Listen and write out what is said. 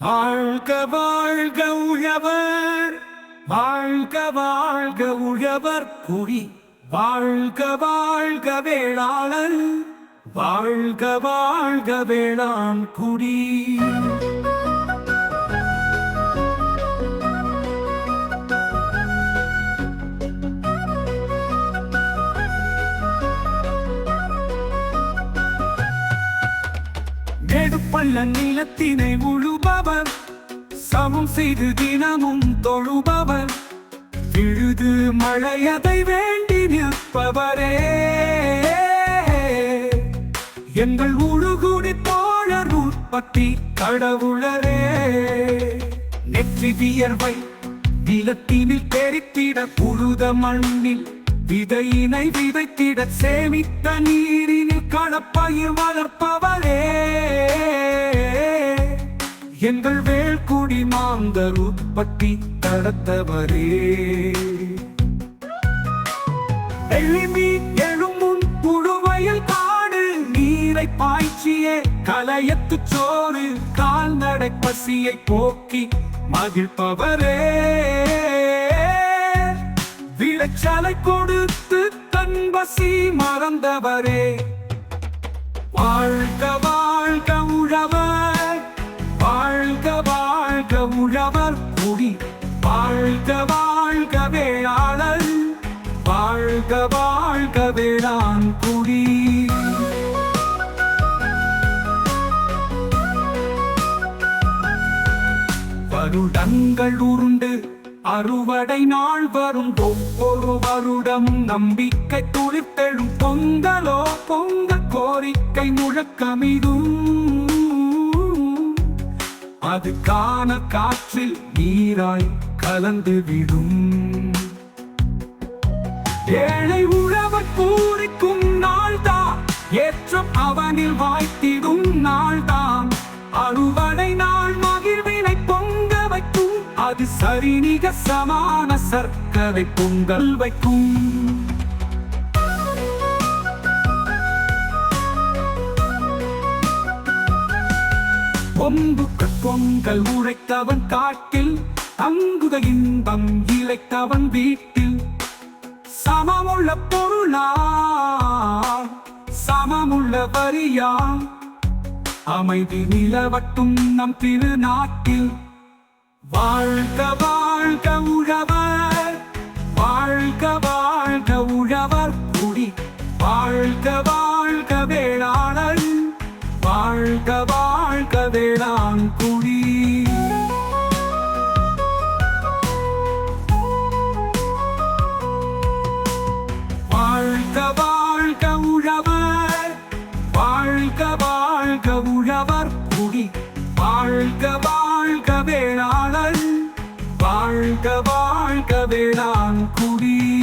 வாழ்க வாழ்க உழவர். வாழ்க வாழ்க உழவர் குடி. வாழ்க வாழ்க வேளாளர் வாழ்க வாழ்க வேளாண் குடி. நெடுப்பள்ள நிலத்தினை உழுபவர். சமம் செய்து தினமும் தொழுபவர். விழுது மழையதை வேண்டி நிற்பவரே. எங்கள் உழுகுடி தோழர் உற்பத்தி கடவுளரே. நெற்றி வியர்வை நிலத்தினில் தெரித்திட புழுத மண்ணில் விதையினை விதைத்திட சேமித்த நீரினில் களப்பயிர் வளர்ப்பவரே. எங்கள் வேள்குடி மாந்தர் உற்பத்தி தடத்தவரே எளிமீன் எழுமுன் புழுவையில் காடு நீரை பாய்ச்சியே கலையத்து சோறு கால்நடை பசியை போக்கி மகிழ்பவரே. விளைச்சலை கொடுத்து தன் பசி மறந்தவரே. வாழ்க வாழ்க உழவர். வாழ்க வாழ்க உழவர் குடி. வாழ்க வாழ்க வேளாளர். வாழ்க வாழ்க வேளாண் குடி. வருடங்கள் உருண்டு அறுவடை நாள் வரும். ஒவ்வொரு வருடம் நம்பிக்கை துளித்தெழும் பொங்கலோ பொங்க கோரிக்கை முழக்கமிதும் அது காண காற்றில் நீராய் கலந்து விடும். ஏழை உழவர் பூரிக்கும் நாள்தான். ஏற்றம் அவனில் வாய்த்திடும் நாள்தான். அறுவடை நாள் அது சரிநிக சமான சர்க்கரை பொங்கல் வைக்கும். பொம்புக்கு பொங்கல் உழைத்தவன் காட்டில் அங்குத இன்பம் இழைத்தவன் வீட்டில். சமமுள்ள பொருளா சமமுள்ள வரியா அமைதி நிலவட்டும் நம் திருநாட்டில். வாழ்க வாழ்க உழவர். வாழ்க வாழ்க உழவர் குடி. வாழ்க வாழ்க வேளாளர் வாழ்க வாழ்க வேளாண் குடி. வாழ்க வேளாளர் வாழ்க வேளாண் குடி.